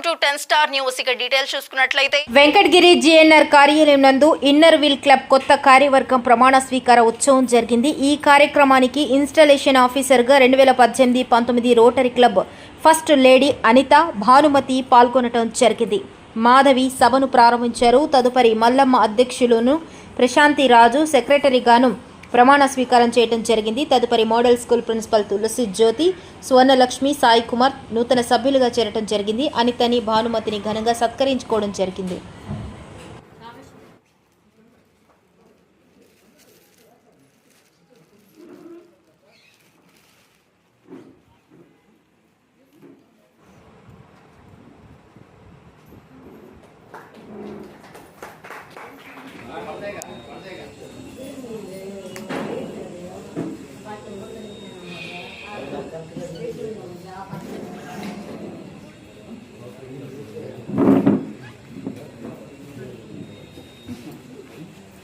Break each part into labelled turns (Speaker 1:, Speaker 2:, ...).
Speaker 1: Welcome to ten star news. ఇక details చూసుకున్నట్లయితే
Speaker 2: Venkatagiri GNR కార్యాలయం నందు ఇన్నర్ వీల్ క్లబ్ కొత్త కార్యవర్గం ప్రమాణ స్వీకార ఉత్సవం జరిగింది. ఈ కార్యక్రమానికి ఇన్స్టాలేషన్ ఆఫీసర్గా రెండు వేల పద్దెనిమిది పంతొమ్మిది rotary club first lady Anitha Bhanumathi పాల్గొనటం జరిగింది. మాధవి సభను ప్రారంభించారు. తదుపరి మల్లమ్మ అధ్యక్షులను ప్రశాంతి రాజు సెక్రటరీగాను ప్రమాణ స్వీకారం చేయడం జరిగింది. తదుపరి model school principal Tulasi Jyothi Suvarnalakshmi Sai Kumar నూతన సభ్యులుగా చేరటం జరిగింది. అనితని భానుమతిని ఘనంగా సత్కరించుకోవడం జరిగింది.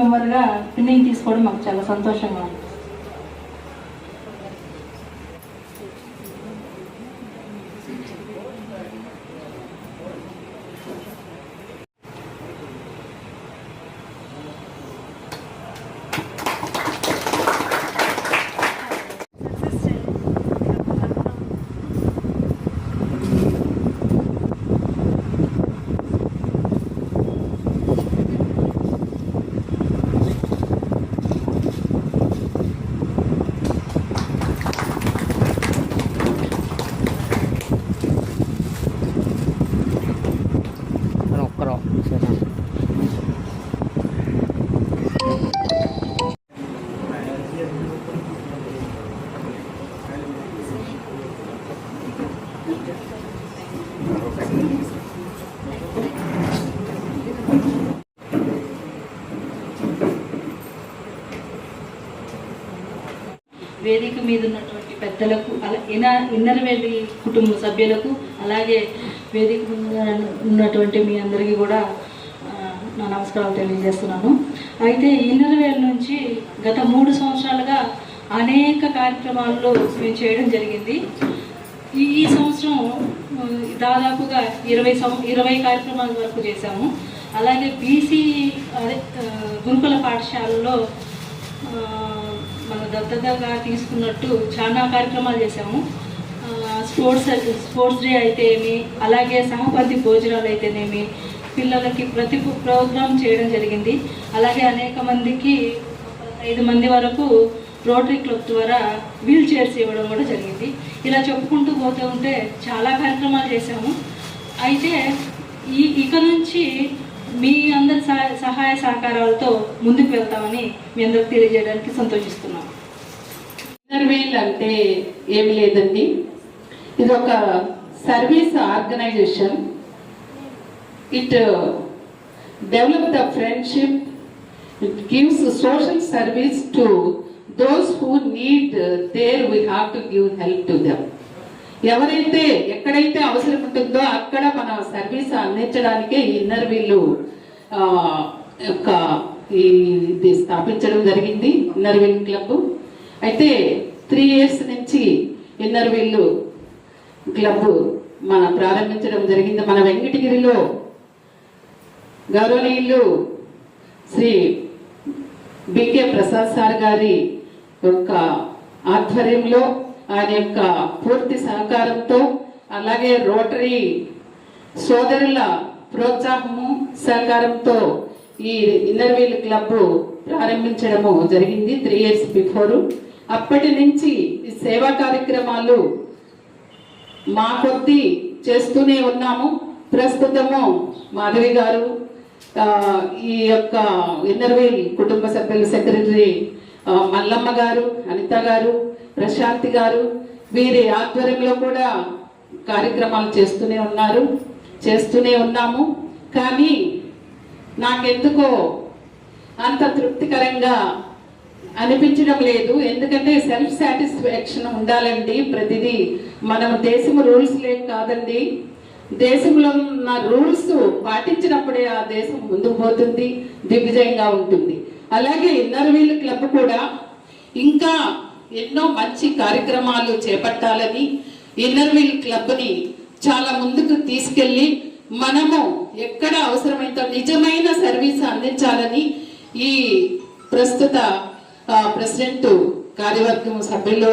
Speaker 3: మెంబర్గా ట్రైనింగ్ తీసుకోవడం మాకు చాలా సంతోషంగా ఉంది. వేదిక మీద ఉన్నటువంటి పెద్దలకు అలా ఇన ఇన్నర్ వేలి కుటుంబ సభ్యులకు అలాగే వేదిక ఉన్నటువంటి మీ అందరికీ కూడా నా నమస్కారాలు తెలియజేస్తున్నాను. అయితే ఇన్నర్వేల్ నుంచి గత మూడు సంవత్సరాలుగా అనేక కార్యక్రమాల్లో మేము చేయడం జరిగింది. ఈ ఈ సంవత్సరం దాదాపుగా ఇరవై సం ఇరవై కార్యక్రమాల వరకు చేశాము. అలాగే బీసీ అదే గురుకుల పాఠశాలలో మన దత్తతగా తీసుకున్నట్టు చాలా కార్యక్రమాలు చేశాము. స్పోర్ట్స్ స్పోర్ట్స్ డే అయితే ఏమి అలాగే సహపతి భోజనాలు అయితేనేమి పిల్లలకి ప్రతి ప్రోగ్రాం చేయడం జరిగింది. అలాగే అనేక మందికి ఐదు మంది వరకు రోటరీ క్లబ్ ద్వారా వీల్ చైర్స్ ఇవ్వడం కూడా జరిగింది. ఇలా చెప్పుకుంటూ పోతూ ఉంటే చాలా కార్యక్రమాలు చేశాము. అయితే ఈ ఇక నుంచి మీ అందరి సహాయ సహకారాలతో ముందుకు వెళ్తామని మీ అందరికి తెలియజేయడానికి సంతోషిస్తున్నాం.
Speaker 4: ఇంటర్వీల్ అంటే ఏమి లేదండి. ఇది ఒక service organisation it develop the friendship it gives social service to those who need there we have to give help to them ఎవరైతే ఎక్కడైతే అవసరం ఉంటుందో అక్కడ మన సర్వీస్ అందించడానికే ఇన్నర్ వీళ్ళు యొక్క ఈ ఇది స్థాపించడం జరిగింది ఇన్నర్ వీల్ క్లబ్ అయితే త్రీ ఇయర్స్ నుంచి ఇన్నర్ వీళ్ళు క్లబ్ మన ప్రారంభించడం జరిగింది. మన వెంకటగిరిలో గౌరవనీయులు శ్రీ బికే ప్రసాద్ సార్ గారి యొక్క ఆధ్వర్యంలో ఆయన యొక్క పూర్తి సహకారంతో అలాగే రోటరీ సోదరుల ప్రోత్సాహము సహకారంతో ఈ ఇన్నర్ వీల్ క్లబ్ ప్రారంభించడము జరిగింది త్రీ ఇయర్స్ బిఫోర్. అప్పటి నుంచి ఈ సేవా కార్యక్రమాలు మా కొద్ది చేస్తూనే ఉన్నాము. ప్రస్తుతము మాధవి గారు ఈ యొక్క ఇన్నర్వేల్ కుటుంబ సభ్యుల సెక్రటరీ మల్లమ్మ గారు అనిత గారు ప్రశాంతి గారు వీరి ఆధ్వర్యంలో కూడా కార్యక్రమాలు చేస్తూనే ఉన్నారు చేస్తూనే ఉన్నాము. కానీ నాకెందుకో అంత తృప్తికరంగా అనిపించడం లేదు. ఎందుకంటే సెల్ఫ్ సాటిస్ఫాక్షన్ ఉండాలండి ప్రతిదీ. మనం దేశం రూల్స్ లేవు కాదండి. దేశంలో ఉన్న రూల్స్ పాటించినప్పుడే ఆ దేశం ముందుకు పోతుంది దిగ్విజయంగా ఉంటుంది. అలాగే ఇన్నర్ వీల్ క్లబ్ కూడా ఇంకా ఎన్నో మంచి కార్యక్రమాలు చేపట్టాలని ఇన్నర్ వీల్ క్లబ్ని చాలా ముందుకు తీసుకెళ్ళి మనము ఎక్కడ అవసరమైతే నిజమైన సర్వీస్ అందించాలని ఈ ప్రస్తుత ప్రెసిడెంట్ కార్యవర్గం సభ్యులు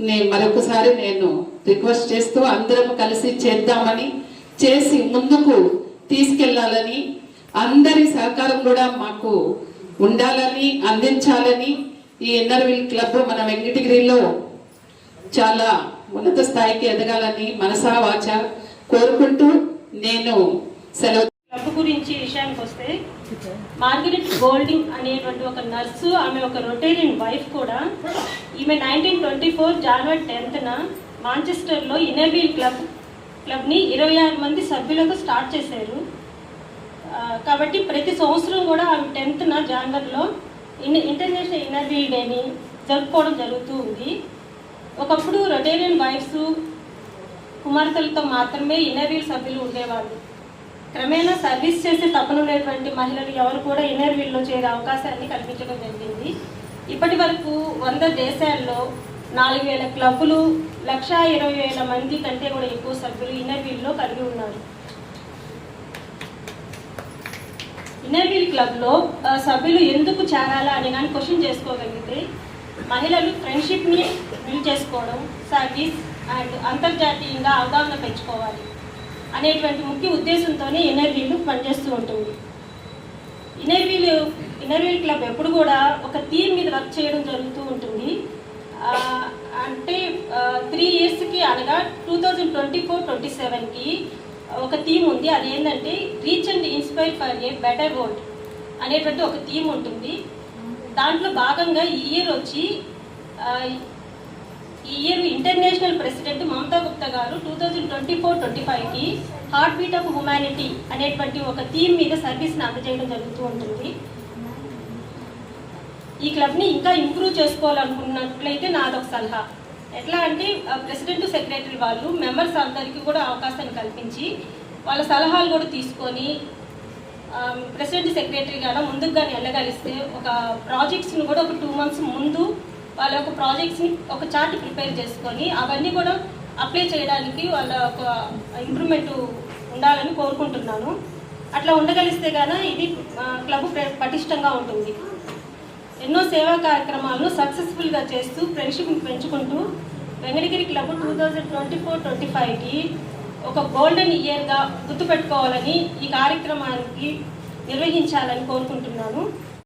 Speaker 4: నేను మరొకసారి నేను రిక్వెస్ట్ చేస్తూ అందరం కలిసి చేద్దామని చేసి ముందుకు తీసుకెళ్ళాలని అందరి సహకారం కూడా మాకు ఉండాలని అందించాలని ఈ ఎన్ఆర్విల్ క్లబ్ మన వెంకటగిరిలో చాలా ఉన్నత స్థాయికి ఎదగాలని మనసా వాచ కోరుకుంటూ నేను సెలవు
Speaker 5: క్లబ్ గురించి విషయానికి వస్తే మార్గరెట్ గోల్డింగ్ అనేటువంటి ఒక నర్సు ఆమె ఒక రొటేరియన్ వైఫ్ కూడా ఈమె నైన్టీన్ ట్వంటీ ఫోర్ జనవరి టెన్త్న మాంచెస్టర్లో ఇన్నర్వీల్ క్లబ్ క్లబ్ని ఇరవై ఆరు మంది సభ్యులకు స్టార్ట్ చేశారు. కాబట్టి ప్రతి సంవత్సరం కూడా ఆమె టెన్త్న జనవరిలో ఇన్ ఇంటర్నేషనల్ ఇన్నర్వీల్ డేని జరుపుకోవడం జరుగుతూ ఉంది. ఒకప్పుడు రొటేరియన్ వైఫ్స్ కుమార్తెలతో మాత్రమే ఇన్నర్వీల్ సభ్యులు ఉండేవాళ్ళు. క్రమేణా సర్వీస్ చేసే తపనున్నటువంటి మహిళలు ఎవరు కూడా ఇన్నర్వీల్లో చేరే అవకాశాన్ని కల్పించడం జరిగింది. ఇప్పటి వరకు వంద దేశాల్లో నాలుగు వేల క్లబ్బులు లక్షా ఇరవై వేల మంది కంటే కూడా ఎక్కువ సభ్యులు ఇన్నర్వీల్లో కలిగి ఉన్నారు. ఇన్నర్వీల్ క్లబ్లో సభ్యులు ఎందుకు చేరాలా అని కానీ క్వశ్చన్ చేసుకోగలిగితే మహిళలు ఫ్రెండ్షిప్ని బిల్డ్ చేసుకోవడం సర్వీస్ అండ్ అంతర్జాతీయంగా అవగాహన పెంచుకోవాలి అనేటువంటి ముఖ్య ఉద్దేశంతోనే ఇన్నర్వీలు పనిచేస్తూ ఉంటుంది. ఇన్నర్వీలు ఇన్నర్వీల్ క్లబ్ ఎప్పుడు కూడా ఒక థీమ్ మీద వర్క్ చేయడం జరుగుతూ ఉంటుంది. అంటే త్రీ ఇయర్స్కి అనగా two thousand twenty four twenty సెవెన్కి ఒక థీమ్ ఉంది. అది ఏంటంటే reach and inspire for a better world అనేటువంటి ఒక థీమ్ ఉంటుంది. దాంట్లో భాగంగా ఈ ఇయర్ వచ్చి ఈ year international president Mamata Gupta గారు two thousand twenty four twenty ఫైవ్కి హార్ట్ బీట్ ఆఫ్ హ్యుమానిటీ అనేటువంటి ఒక థీమ్ మీద సర్వీస్ని అందజేయడం జరుగుతూ ఉంటుంది. ఈ క్లబ్ని ఇంకా ఇంప్రూవ్ చేసుకోవాలనుకున్నట్లయితే నాదొక సలహా. ఎట్లా అంటే ప్రెసిడెంట్ సెక్రటరీ వాళ్ళు మెంబర్స్ అందరికీ కూడా అవకాశాన్ని కల్పించి వాళ్ళ సలహాలు కూడా తీసుకొని ప్రెసిడెంట్ సెక్రటరీ గారు ముందుకు కానీ వెళ్ళగలిస్తే ఒక ప్రాజెక్ట్స్ని కూడా ఒక టూ మంత్స్ ముందు వాళ్ళ యొక్క ప్రాజెక్ట్స్ని ఒక చార్ట్ ప్రిపేర్ చేసుకొని అవన్నీ కూడా అప్లై చేయడానికి వాళ్ళ ఒక ఇంప్రూవ్మెంట్ ఉండాలని కోరుకుంటున్నాను. అట్లా ఉండగలిస్తే కానీ ఇది క్లబ్ ప్ర- పటిష్టంగా ఉంటుంది. ఎన్నో సేవా కార్యక్రమాలను సక్సెస్ఫుల్గా చేస్తూ ఫ్రెండ్షిప్ని పెంచుకుంటూ Venkatagiri club two thousand twenty four twenty ఫైవ్కి ఒక గోల్డెన్ ఇయర్గా గుర్తుపెట్టుకోవాలని ఈ కార్యక్రమానికి నిర్వహించాలని కోరుకుంటున్నాను.